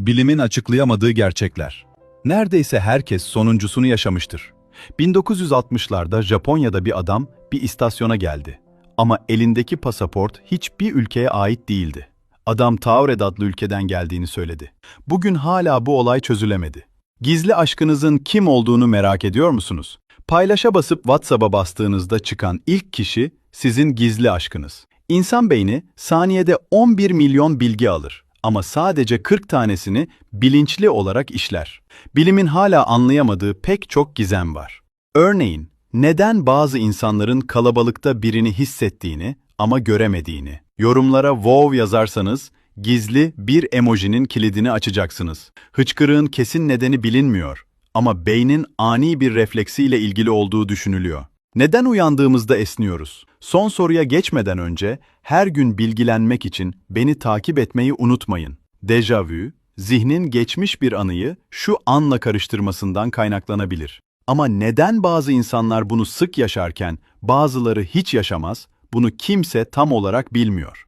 Bilimin açıklayamadığı gerçekler. Neredeyse herkes sonuncusunu yaşamıştır. 1960'larda Japonya'da bir adam bir istasyona geldi. Ama elindeki pasaport hiçbir ülkeye ait değildi. Adam Taured adlı ülkeden geldiğini söyledi. Bugün hala bu olay çözülemedi. Gizli aşkınızın kim olduğunu merak ediyor musunuz? Paylaşa basıp WhatsApp'a bastığınızda çıkan ilk kişi sizin gizli aşkınız. İnsan beyni saniyede 11 milyon bilgi alır ama sadece 40 tanesini bilinçli olarak işler. Bilimin hala anlayamadığı pek çok gizem var. Örneğin, neden bazı insanların kalabalıkta birini hissettiğini ama göremediğini. Yorumlara wow yazarsanız gizli bir emojinin kilidini açacaksınız. Hıçkırığın kesin nedeni bilinmiyor ama beynin ani bir refleksiyle ilgili olduğu düşünülüyor. Neden uyandığımızda esniyoruz? Son soruya geçmeden önce her gün bilgilenmek için beni takip etmeyi unutmayın. Dejavu, zihnin geçmiş bir anıyı şu anla karıştırmasından kaynaklanabilir. Ama neden bazı insanlar bunu sık yaşarken bazıları hiç yaşamaz, bunu kimse tam olarak bilmiyor.